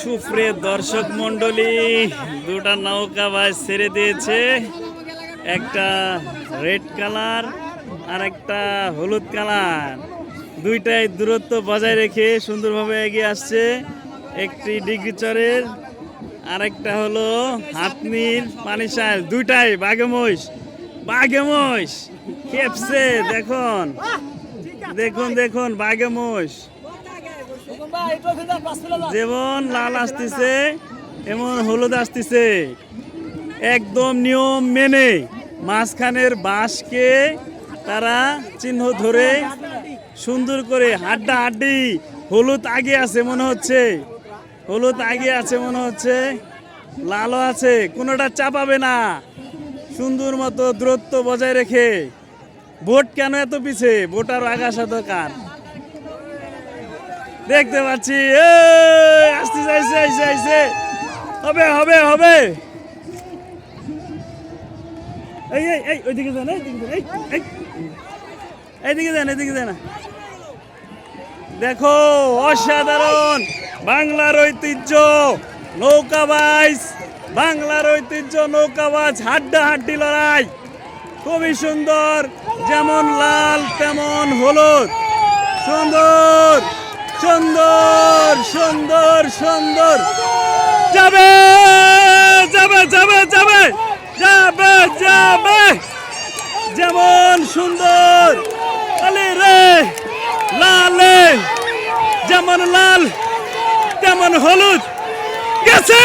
সুপ্রিয় দর্শক মন্ডলী দুটা নৌকা বাস ছেড়ে দিয়েছে। একটা রেড কালার আর একটা হলুদ কালার। দুইটাই দূরত্ব বজায় রেখে সুন্দরভাবে এগিয়ে আসছে একটি ডিগ্রি চরের। আরেকটা হলো হাতনির পানি সাজ দুইটাই বাঘে মহিষ বাঘে মহিষ খেপছে দেখুন। দেখুন দেখুন বাঘে মহিষ যেমন লাল আসতেছে, এমন হলুদ আসতেছে। একদম নিয়ম মেনে মাঝখানের বাঁশকে তারা চিহ্ন ধরে সুন্দর করে হাড্ডা হাড্ডি, হলুদ আগে আছে মনে হচ্ছে। হলুদ আগে আছে মনে হচ্ছে, লালও আছে, কোনোটা চাপাবে না। সুন্দর মতো দূরত্ব বজায় রেখে, ভোট কেন এত পিছে? ভোটার আগে আসা দরকার। দেখতে পাচ্ছি। আসতে চাইছে আইসে আইসে হবে হবে হবে। এই এই এই, ওইদিকে যান এইদিকে যান, এই এই। এইদিকে যান এইদিকে যান। দেখো, অসাধারণ। বাংলার ঐতিহ্য, নৌকা নৌকাবাজ বাংলার ঐতিহ্য, নৌকা নৌকাবাজ হাড্ডা হাড্ডি লড়াই। খুবই সুন্দর, যেমন লাল, তেমন হলুদ। সুন্দর। সুন্দর সুন্দর সুন্দর। যাবে যাবে যাবে যাবে যাবে যাবে। যেমন সুন্দর আলে রে, লালে। যেমন লাল, তেমন হলুদ। গেছে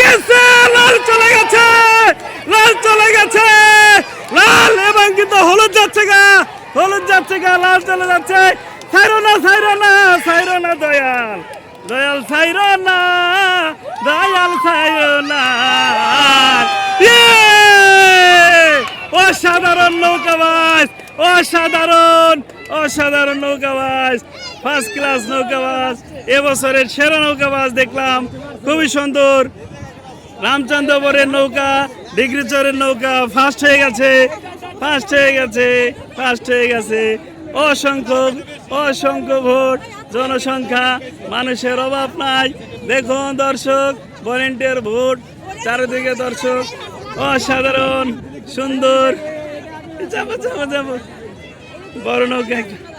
গেছে, লাল চলে গেছে, লাল চলে গেছে। লাল এবং কিন্তু হলুদ যাচ্ছে গা, হলুদ যাচ্ছে গা, লাল চলে যাচ্ছে সাইরো না সাইরো না সাইরো না দয়াল দয়াল সাইরো না, দয়াল সাইরো না। ইয়ে! অসাধারণ নৌকাবাজ অসাধারণ অসাধারণ নৌকাবাজ ফার্স্ট ক্লাস নৌকাবাজ এবছরের সেরা নৌকাবাজ দেখলাম, খুবই সুন্দর। রামচন্দ্রপুরের নৌকা, ডিগ্রিচরের নৌকা ফার্স্ট হয়ে গেছে ফার্স্ট হয়ে গেছে ফার্স্ট হয়ে গেছে। অসংখ্য অসংখ্য ভোট। জনসংখ্যা, মানুষের অভাব নাই। দেখুন দর্শক ভলেন্টিয়ার ভোট, চারিদিকে দর্শক, অসাধারণ, সুন্দর। যাব যাব যাব। একটা।